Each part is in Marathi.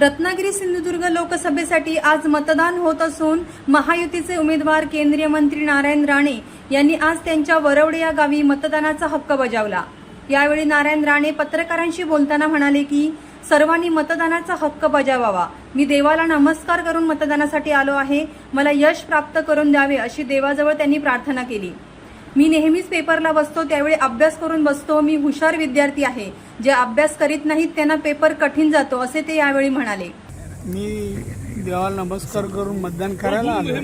रत्नागिरी सिंधुदुर्ग लोकसभेसाठी आज मतदान होत असून महायुतीचे उमेदवार केंद्रीय मंत्री नारायण राणे यांनी आज त्यांच्या वरवडे या गावी मतदानाचा हक्क बजावला. यावेळी नारायण राणे पत्रकारांशी बोलताना म्हणाले की सर्वांनी मतदानाचा हक्क बजावावा. मी देवाला नमस्कार करून मतदानासाठी आलो आहे. मला यश प्राप्त करून द्यावे अशी देवाजवळ त्यांनी प्रार्थना केली. मी नेहमीच पेपरला बसतो त्यावेळी अभ्यास करून बसतो. मी हुशार विद्यार्थी आहे. जे अभ्यास करीत नाहीत त्यांना पेपर कठीण जातो असे ते यावेळी म्हणाले. मी देवाला नमस्कार करून मतदान करायला आलो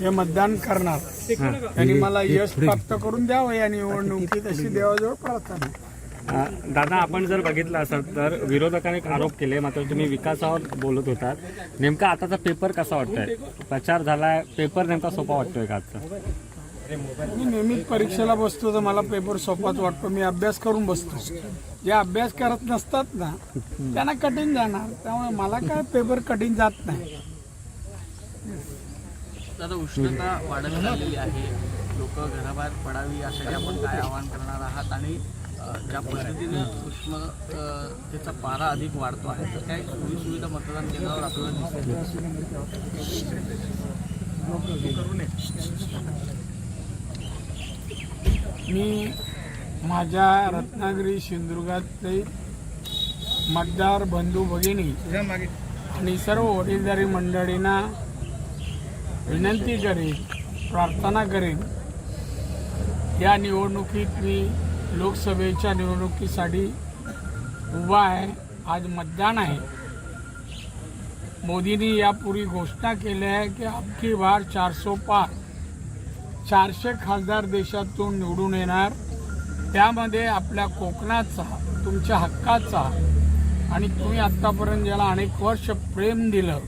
हे मतदान करणार. त्यांनी मला यश प्राप्त करून द्यावं या निवडणुकीत अशी देवाजवळ प्रार्थना. दादा आपण जर बघितलं असत तर विरोधकांनी आरोप केले मात्र तुम्ही विकासावर बोलत होतात. नेमका आताचा पेपर कसा वाटतोय? प्रचार झालाय पेपर नेमका सोपा वाटतोय का आजचा? मी नेहमीच परीक्षेला बसतो तर मला पेपर सोपाच वाटतो. मी अभ्यास करून बसतो. जे अभ्यास करत नसतात ना त्यांना कठीण जाणार. त्यामुळे मला काय पेपर कठीण जात नाही. उष्णता वाढत चाललेली आहे. लोक घराबाहेर पडावी यासाठी आपण काय आवाहन करणार आहात? आणि ज्या पद्धतीनं उष्णतेचा पारा अधिक वाढतो आहे तर काय सोयी सुविधा मतदान केंद्रावर आपल्याला दिसेल मी माझ्या रत्नागिरी सिंधुदुर्गातले मतदार बंधू भगिनी आणि सर्व वडीलधारी मंडळींना विनंती करेन प्रार्थना करेन. या निवडणुकीत मी लोकसभेच्या निवडणुकीसाठी उभा आहे. आज मतदान आहे. मोदींनी यापूर्वी घोषणा केली आहे की अबकी बार चारसो पार. चारशे खासदार देशातून निवडून येणार. त्यामध्ये आपल्या कोकणाचा तुमच्या हक्काचा आणि तुम्ही आत्तापर्यंत ज्याला अनेक वर्ष प्रेम दिलं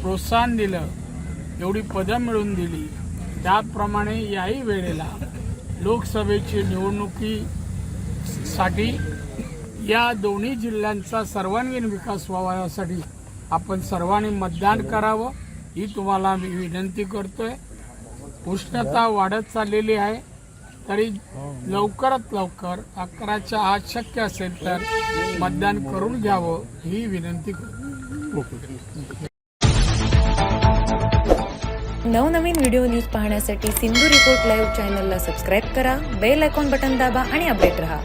प्रोत्साहन दिलं एवढी पदं मिळवून दिली त्याप्रमाणे याही वेळेला लोकसभेची निवडणुकीसाठी या दोन्ही जिल्ह्यांचा सर्वांगीण विकास व्हावा यासाठी आपण सर्वांनी मतदान करावं ही तुम्हाला मी विनंती करतोय. उष्णता वाढत चाललेली आहे तरी लवकरात लवकर अकराच्या आत शक्य असेल तर मतदान करून घ्यावं ही विनंती करतो. नवनवीन व्हिडिओ न्यूज पाहण्यासाठी सिंधू रिपोर्ट लाईव्ह चॅनलला सबस्क्राईब करा बेल आयकॉन बटन दाबा आणि अपडेट रहा.